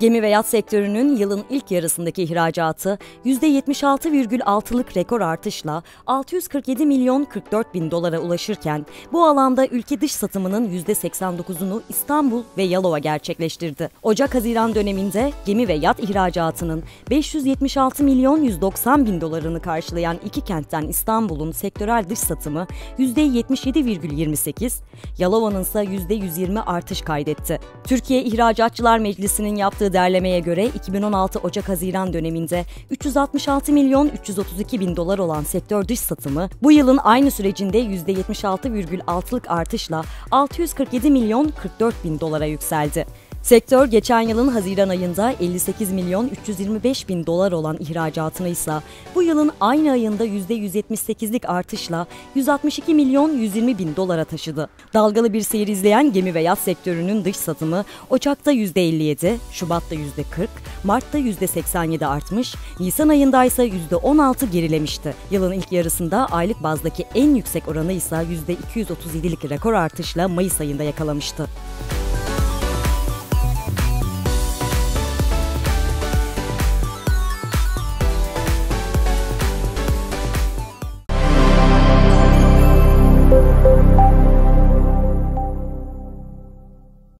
Gemi ve yat sektörünün yılın ilk yarısındaki ihracatı %76,6'lık rekor artışla 647 milyon 44 bin dolara ulaşırken bu alanda ülke dış satımının %89'unu İstanbul ve Yalova gerçekleştirdi. Ocak-Haziran döneminde gemi ve yat ihracatının 576 milyon 190 bin dolarını karşılayan iki kentten İstanbul'un sektörel dış satımı %77,28, Yalova'nın ise %120 artış kaydetti. Türkiye İhracatçılar Meclisi'nin yaptığı derlemeye göre 2016 Ocak-Haziran döneminde 366 milyon 332 bin dolar olan sektör dış satımı bu yılın aynı sürecinde %76,6'lık artışla 647 milyon 44 bin dolara yükseldi. Sektör geçen yılın Haziran ayında 58 milyon 325 bin dolar olan ihracatını ise bu yılın aynı ayında %178'lik artışla 162 milyon 120 bin dolara taşıdı. Dalgalı bir seyir izleyen gemi ve yat sektörünün dış satımı Ocak'ta %57, Şubat'ta %40, Mart'ta %87 artmış, Nisan ayında ise %16 gerilemişti. Yılın ilk yarısında aylık bazdaki en yüksek oranı ise %237'lik rekor artışla Mayıs ayında yakalamıştı.